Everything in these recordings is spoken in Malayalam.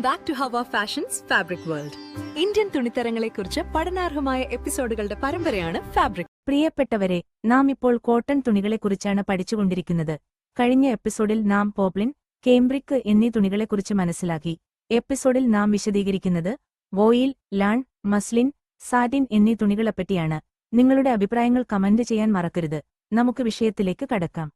ബാക്ക് ടു ഹവ ഫാഷൻസ് ഫാബ്രിക് വേൾഡ് ഇന്ത്യൻ തുണിത്തരങ്ങളെക്കുറിച്ച് പഠനാർഹമായ എപ്പിസോഡുകളുടെ പരമ്പരയാണ് ഫാബ്രിക് പ്രിയപ്പെട്ടവരെ നാം ഇപ്പോൾ കോട്ടൺ തുണികളെക്കുറിച്ചാണ് പഠിച്ചുകൊണ്ടിരിക്കുന്നത്. കഴിഞ്ഞ എപ്പിസോഡിൽ നാം പോപ്ലിൻ കേംബ്രിക്ക് എന്നീ തുണികളെക്കുറിച്ച് മനസ്സിലാക്കി. എപ്പിസോഡിൽ നാം വിശദീകരിക്കുന്നത് വോയിൽ ലാൺ മസ്ലിൻ സാറ്റിൻ എന്നീ തുണികളെപ്പറ്റിയാണ്. നിങ്ങളുടെ അഭിപ്രായങ്ങൾ കമന്റ് ചെയ്യാൻ മറക്കരുത്. നമുക്ക് വിഷയത്തിലേക്ക് കടക്കാം.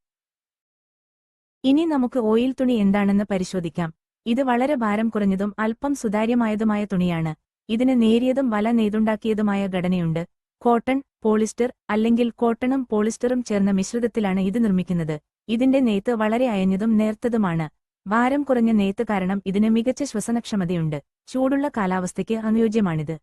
ഇനി നമുക്ക് ഓയിൽ തുണി എന്താണെന്ന് പരിശോധിക്കാം. ഇത് വളരെ ഭാരം കുറഞ്ഞതും അല്പം സുതാര്യമായതുമായ തുണിയാണ്. ഇതിന് നേരിയതും വല നെയ്തുണ്ടാക്കിയതുമായ ഘടനയുണ്ട്. കോട്ടൺ പോളിസ്റ്റർ അല്ലെങ്കിൽ കോട്ടണും പോളിസ്റ്ററും ചേർന്ന മിശ്രിതത്തിലാണ് ഇത് നിർമ്മിക്കുന്നത്. ഇതിന്റെ നെയ്ത്ത് വളരെ അയഞ്ഞതും നേർത്തതുമാണ്. ഭാരം കുറഞ്ഞ നെയ്ത്ത് കാരണം ഇതിന് മികച്ച ശ്വസനക്ഷമതയുണ്ട്. ചൂടുള്ള കാലാവസ്ഥയ്ക്ക് അനുയോജ്യമാണിത്.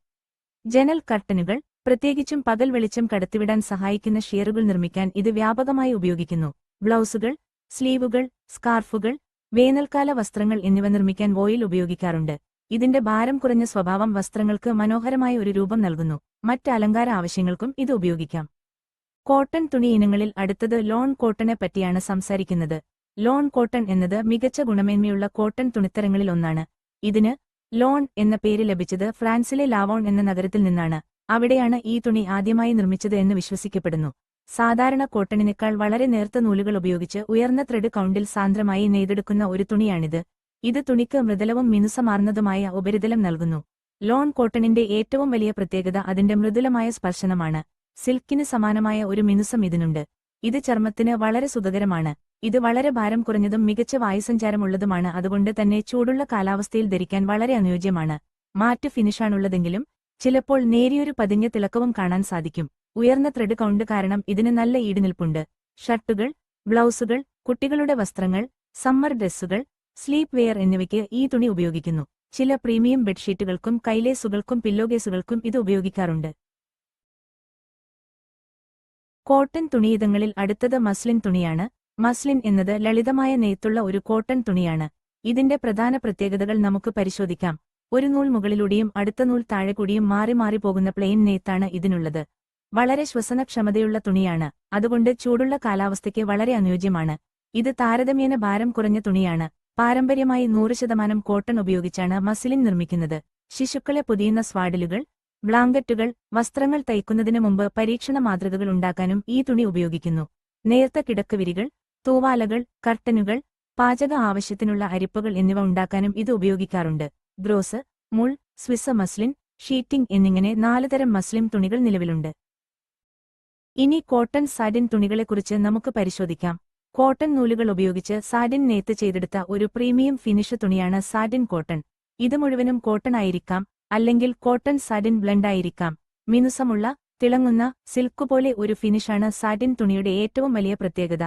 ജനൽ കർട്ടനുകൾ പ്രത്യേകിച്ചും പകൽ വെളിച്ചം കടത്തിവിടാൻ സഹായിക്കുന്ന ഷിയറുകൾ നിർമ്മിക്കാൻ ഇത് വ്യാപകമായി ഉപയോഗിക്കുന്നു. ബ്ലൗസുകൾ സ്ലീവുകൾ സ്കാർഫുകൾ വേനൽക്കാല വസ്ത്രങ്ങൾ എന്നിവ നിർമ്മിക്കാൻ വോയിൽ ഉപയോഗിക്കാറുണ്ട്. ഇതിന്റെ ഭാരം കുറഞ്ഞ സ്വഭാവം വസ്ത്രങ്ങൾക്ക് മനോഹരമായ ഒരു രൂപം നൽകുന്നു. മറ്റ് അലങ്കാര ആവശ്യങ്ങൾക്കും ഇത് ഉപയോഗിക്കാം. കോട്ടൺ തുണി ഇനങ്ങളിൽ അടുത്തത് ലോൺ കോട്ടനെ പറ്റിയാണ് സംസാരിക്കുന്നത്. ലോൺ കോട്ടൺ എന്നത് മികച്ച ഗുണമേന്മയുള്ള കോട്ടൺ തുണിത്തരങ്ങളിൽ ഒന്നാണ്. ഇതിന് ലോൺ എന്ന പേര് ലഭിച്ചത് ഫ്രാൻസിലെ ലാവോൺ എന്ന നഗരത്തിൽ നിന്നാണ്. അവിടെയാണ് ഈ തുണി ആദ്യമായി നിർമ്മിച്ചത് എന്ന് വിശ്വസിക്കപ്പെടുന്നു. സാധാരണ കോട്ടണിനേക്കാൾ വളരെ നേർത്ത നൂലുകൾ ഉപയോഗിച്ച് ഉയർന്ന ത്രെഡ് കൗണ്ടിൽ സാന്ദ്രമായി നെയ്തെടുക്കുന്ന ഒരു തുണിയാണിത്. ഇത് തുണിക്ക് മൃദുലവും മിനുസമാർന്നതുമായ ഉപരിതലം നൽകുന്നു. ലോൺ കോട്ടണിന്റെ ഏറ്റവും വലിയ പ്രത്യേകത അതിന്റെ മൃദുലമായ സ്പർശനമാണ്. സിൽക്കിന് സമാനമായ ഒരു മിനുസം ഇതിനുണ്ട്. ഇത് ചർമ്മത്തിന് വളരെ സുഖകരമാണ്. ഇത് വളരെ ഭാരം കുറഞ്ഞതും മികച്ച വായുസഞ്ചാരമുള്ളതുമാണ്. അതുകൊണ്ട് തന്നെ ചൂടുള്ള കാലാവസ്ഥയിൽ ധരിക്കാൻ വളരെ അനുയോജ്യമാണ്. മാറ്റ് ഫിനിഷാണുള്ളതെങ്കിലും ചിലപ്പോൾ നേരിയൊരു പതിഞ്ഞ തിളക്കവും കാണാൻ സാധിക്കും. ഉയർന്ന ത്രെഡ് കൗണ്ട് കാരണം ഇതിന് നല്ല ഈടുനിൽപ്പുണ്ട്. ഷർട്ടുകൾ ബ്ലൗസുകൾ കുട്ടികളുടെ വസ്ത്രങ്ങൾ സമ്മർ ഡ്രസ്സുകൾ സ്ലീപ്പ് വെയർ എന്നിവയ്ക്ക് ഈ തുണി ഉപയോഗിക്കുന്നു. ചില പ്രീമിയം ബെഡ്ഷീറ്റുകൾക്കും കൈലേസുകൾക്കും പില്ലോകേസുകൾക്കും ഇത് ഉപയോഗിക്കാറുണ്ട്. കോട്ടൺ തുണിയിതങ്ങളിൽ അടുത്തത് മസ്ലിൻ തുണിയാണ്. മസ്ലിൻ എന്നത് ലളിതമായ നെയ്ത്തുള്ള ഒരു കോട്ടൺ തുണിയാണ്. ഇതിന്റെ പ്രധാന പ്രത്യേകതകൾ നമുക്ക് പരിശോധിക്കാം. ഒരു നൂൽ മുകളിലൂടെയും അടുത്ത നൂൽ താഴെ കൂടിയും മാറി മാറി പോകുന്ന പ്ലെയിൻ നെയ്ത്താണ് ഇതിനുള്ളത്. വളരെ ശ്വസനക്ഷമതയുള്ള തുണിയാണ്. അതുകൊണ്ട് ചൂടുള്ള കാലാവസ്ഥയ്ക്ക് വളരെ അനുയോജ്യമാണ്. ഇത് താരതമ്യേന ഭാരം കുറഞ്ഞ തുണിയാണ്. പാരമ്പര്യമായി നൂറ് ശതമാനം കോട്ടൺ ഉപയോഗിച്ചാണ് മസിലിൻ നിർമ്മിക്കുന്നത്. ശിശുക്കളെ പൊതിയുന്ന സ്വാഡിലുകൾ ബ്ലാങ്കറ്റുകൾ വസ്ത്രങ്ങൾ തയ്ക്കുന്നതിന് മുമ്പ് പരീക്ഷണ മാതൃകകൾ ഉണ്ടാക്കാനും ഈ തുണി ഉപയോഗിക്കുന്നു. നേർത്ത കിടക്കുവിരികൾ തൂവാലകൾ കർട്ടനുകൾ പാചക ആവശ്യത്തിനുള്ള അരിപ്പകൾ എന്നിവ ഉണ്ടാക്കാനും ഇത് ഉപയോഗിക്കാറുണ്ട്. Gross mull swiss muslin sheeting എന്നിങ്ങനെ നാലുതരം മസ്ലിം തുണികൾ നിലവിലുണ്ട്. ഇനി കോട്ടൺ സാഡിൻ തുണികളെക്കുറിച്ച് നമുക്ക് പരിശോധിക്കാം. കോട്ടൺ നൂലുകൾ ഉപയോഗിച്ച് സാഡിൻ നെയ്ത്ത് ചെയ്തെടുത്ത ഒരു പ്രീമിയം ഫിനിഷ് തുണിയാണ് സാഡിൻ കോട്ടൺ. ഇത് മുഴുവനും കോട്ടൺ ആയിരിക്കാം അല്ലെങ്കിൽ കോട്ടൺ സാഡിൻ ബ്ലെൻഡ് ആയിരിക്കാം. മിനുസമുള്ള തിളങ്ങുന്ന സിൽക്ക് പോലെ ഒരു ഫിനിഷാണ് സാഡിൻ തുണിയുടെ ഏറ്റവും വലിയ പ്രത്യേകത.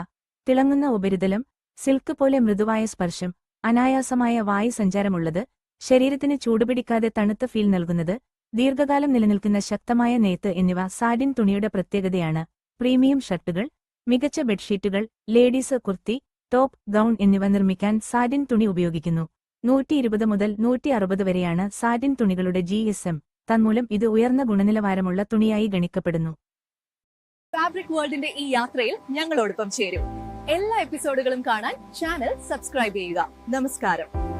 തിളങ്ങുന്ന ഉപരിതലം സിൽക്ക് പോലെ മൃദുവായ സ്പർശം അനായാസമായ വായു സഞ്ചാരമുള്ളത് ശരീരത്തിന് ചൂടുപിടിക്കാതെ തണുത്ത ഫീൽ നൽകുന്നത് ദീർഘകാലം നിലനിൽക്കുന്ന ശക്തമായ നെയ്ത്ത് എന്നിവ സാഡിൻ തുണിയുടെ പ്രത്യേകതയാണ്. പ്രീമിയം ഷർട്ടുകൾ മികച്ച ബെഡ്ഷീറ്റുകൾ ലേഡീസ് കുർത്തി ടോപ്പ് ഗൗൺ എന്നിവ നിർമ്മിക്കാൻ സാഡിൻ തുണി ഉപയോഗിക്കുന്നു. നൂറ്റി ഇരുപത് മുതൽ നൂറ്റി അറുപത് വരെയാണ് സാഡിൻ തുണികളുടെ ജി എസ് എം തന്മൂലം ഇത് ഉയർന്ന ഗുണനിലവാരമുള്ള തുണിയായി ഗണിക്കപ്പെടുന്നു. ഫാബ്രിക് വേൾഡിന്റെ ഈ യാത്രയിൽ ഞങ്ങളോടൊപ്പം ചേരും. എല്ലാ എപ്പിസോഡുകളും കാണാൻ ചാനൽ സബ്സ്ക്രൈബ് ചെയ്യുക. നമസ്കാരം.